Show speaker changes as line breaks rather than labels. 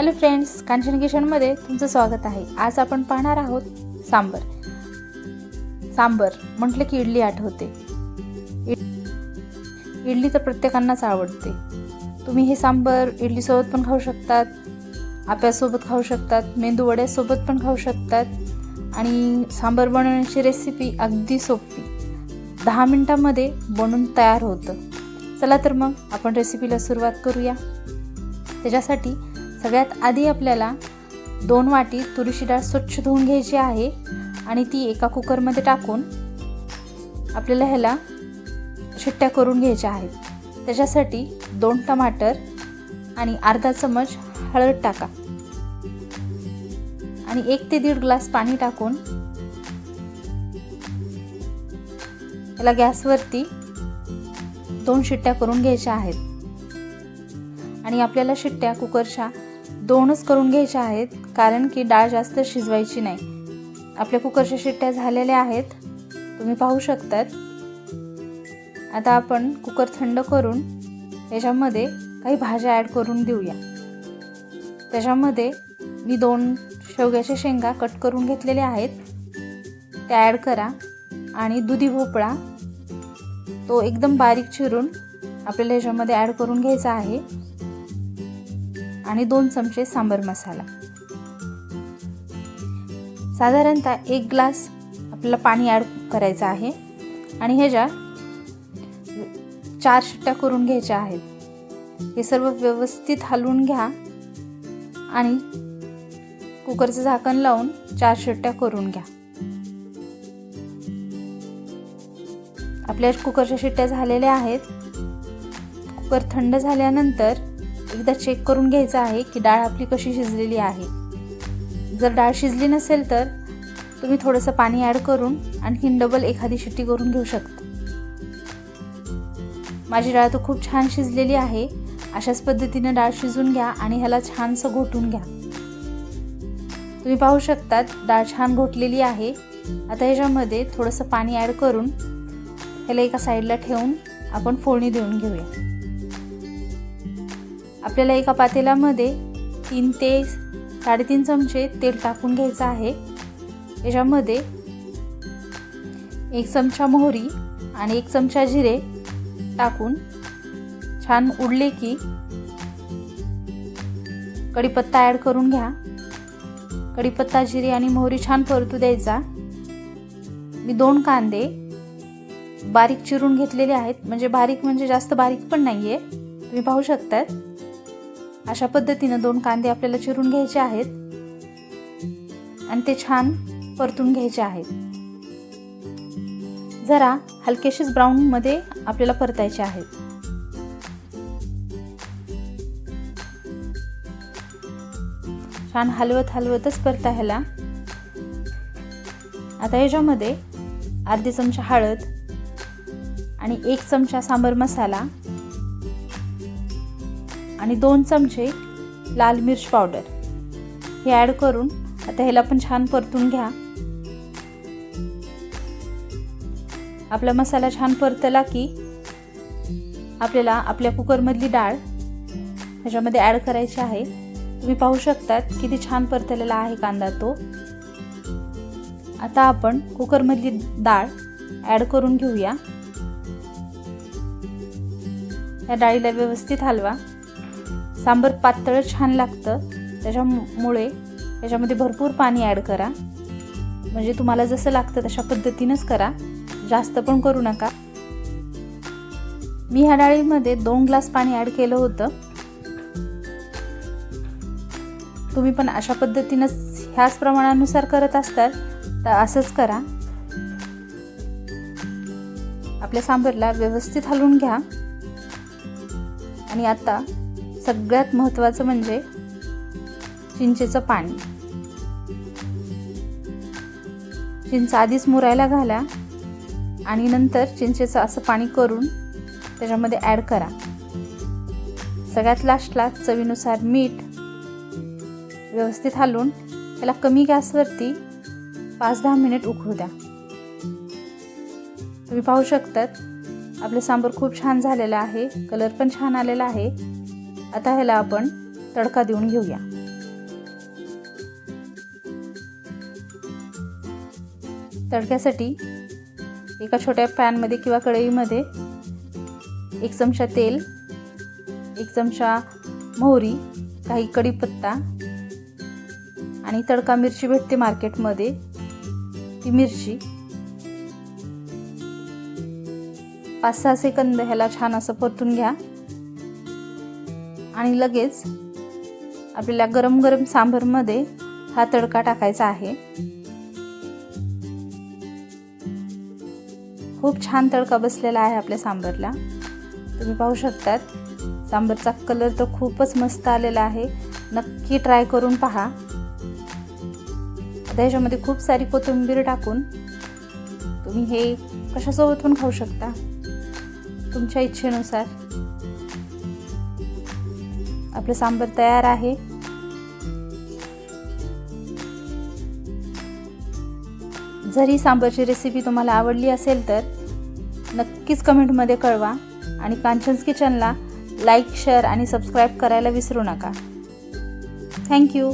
Hello friends Kanchan किशनमध्ये तुमचं स्वागत आहे. आज आपण पाहणार आहोत सांबर. सांबर म्हटलं की इडली आठवते. इड- इडली तर प्रत्येकांनाच आवडते. तुम्ही हे सांबर इडलीसोबत पण खाऊ शकतात आप्यासोबत खाऊ शकतात मेंदू वड्यासोबत पण खाऊ शकतात आणि सांबर बनवण्याची रेसिपी अगदी सोपी. दहा मिनटामध्ये बनून तयार होतं. चला तर मग आपण रेसिपीला सुरुवात करूया. त्याच्यासाठी सगळ्यात आधी आपल्याला दोन वाटी तुरीची डाळ स्वच्छ धुवून घ्यायची आहे आणि ती एका कुकरमध्ये टाकून आपल्याला ह्याला शिट्ट्या करून घ्यायच्या आहेत. त्याच्यासाठी दोन टमाटर आणि अर्धा चमच हळद टाका. आणि एक ते दीड ग्लास पाणी टाकून याला गॅसवरती दोन शिट्ट्या करून घ्यायच्या आहेत. आणि आपल्याला शिट्ट्या कुकरच्या दोनच करून घ्यायच्या आहेत कारण की डाळ जास्त शिजवायची नाही. आपल्या कुकरच्या शिट्ट्या झालेल्या आहेत. तुम्ही पाहू शकतात. आता आपण कुकर थंड करून याच्यामध्ये काही भाज्या ॲड करून देऊया. त्याच्यामध्ये मी दोन शेवग्याच्या शेंगा कट करून घेतलेल्या आहेत. त्या ॲड करा आणि दुधी भोपळा तो एकदम बारीक चिरून आपल्याला ह्याच्यामध्ये ॲड करून घ्यायचा आहे. आणि दोन चमचे सांबर मसाला. साधारणतः एक ग्लास आपल्याला पाणी ॲड करायचं आहे आणि ह्याच्या चार शिट्ट्या करून घ्यायच्या आहेत हे सर्व व्यवस्थित हलवून घ्या आणि कुकरचं झाकण लावून चार शिट्ट्या करून घ्या. आपल्या कुकरच्या शिट्ट्या झालेल्या आहेत. कुकर थंड झाल्यानंतर एकदा चेक करून घ्यायचं आहे की डाळ आपली कशी शिजलेली आहे. जर डाळ शिजली नसेल तर तुम्ही थोडंसं पाणी ॲड करून आणखीन डबल एखादी शिट्टी करून घेऊ शकता. माझी डाळ तर खूप छान शिजलेली आहे. अशाच पद्धतीनं डाळ शिजून घ्या आणि ह्याला छानसं घोटून घ्या. तुम्ही पाहू शकतात डाळ छान घोटलेली आहे. आता ह्याच्यामध्ये थोडंसं पाणी ॲड करून ह्याला एका साईडला ठेवून आपण फोडणी देऊन घेऊया. आपल्याला एका पातेल्यामध्ये तीन ते साडेतीन चमचे तेल टाकून घ्यायचं आहे. याच्यामध्ये एक चमचा मोहरी आणि एक चमचा जिरे टाकून छान उडले की कढीपत्ता ॲड करून घ्या. कढीपत्ता जिरे आणि मोहरी छान परतू द्यायचा. मी दोन कांदे बारीक चिरून घेतलेले आहेत. म्हणजे बारीक म्हणजे जास्त बारीक पण नाही आहे तुम्ही पाहू शकतात. अशा पद्धतीनं दोन कांदे आपल्याला चिरून घ्यायचे आहेत. आणि ते छान परतून घ्यायचे आहेत. जरा हलकेशीच ब्राऊनमध्ये आपल्याला परतायचे आहेत. छान हलवत हलवतच परता ह्याला आता याच्यामध्ये अर्धी चमचा हळद आणि एक चमचा सांबर मसाला आणि दोन चमचे लाल मिर्च पावडर. हे ॲड करून आता ह्याला पण छान परतून घ्या. आपला मसाला छान परतला की आपल्याला आपल्या कुकरमधली डाळ ह्याच्यामध्ये ॲड करायची आहे. तुम्ही पाहू शकतात किती छान परतलेला आहे कांदा तो. आता आपण कुकरमधली डाळ ॲड करून घेऊया. या डाळीला व्यवस्थित हलवा. सांबर पातळ छान लागतं. त्याच्यामुळे त्याच्यामध्ये भरपूर पाणी ॲड करा. म्हणजे तुम्हाला जसं लागतं तशा पद्धतीनंच करा. जास्त पण करू नका. मी ह्या डाळीमध्ये दोन ग्लास पाणी ॲड केलं होतं. तुम्ही पण अशा पद्धतीनंच ह्याच प्रमाणानुसार करत असतात तर असंच करा. आपल्या सांबरला व्यवस्थित हलवून घ्या. आणि आता सगळ्यात महत्त्वाचं म्हणजे चिंचेचं पाणी. चिंच आधीच मुरायला घाला आणि नंतर चिंचेचं असं पाणी करून त्याच्यामध्ये ॲड करा. सगळ्यात लास्टला चवीनुसार मीठ व्यवस्थित हलवून त्याला कमी गॅसवरती पाच दहा मिनिट उकळू द्या. तुम्ही पाहू शकतात आपलं सांबर खूप छान झालेलं आहे कलर पण छान आलेला आहे. आता ह्याला आपण तडका देऊन घेऊया. तडक्यासाठी एका छोट्या पॅनमध्ये किंवा कढईमध्ये एक चमचा तेल एक चमचा मोहरी काही कढीपत्ता आणि तडका मिरची भेटते मार्केटमध्ये. ती मिरची पाच सहा सेकंद ह्याला छान असं परतून घ्या. आणि लगेच आपल्याला गरम गरम सांबरमध्ये हा तडका टाकायचा आहे. खूप छान तडका बसलेला आहे आपल्या सांबरला. तुम्ही पाहू शकतात सांबरचा कलर तर खूपच मस्त आलेला आहे. नक्की ट्राय करून पहा. आता ह्याच्यामध्ये खूप सारी कोथिंबीर टाकून तुम्ही हे कशासोबत पण खाऊ शकता? तुमच्या इच्छेनुसार. आपलं सांबर तयार आहे. जर ही सांबरची रेसिपी तुम्हाला आवडली असेल तर नक्कीच कमेंटमध्ये कळवा आणि कांचन्स किचनला लाईक शेअर आणि सबस्क्राईब करायला विसरू नका. थँक्यू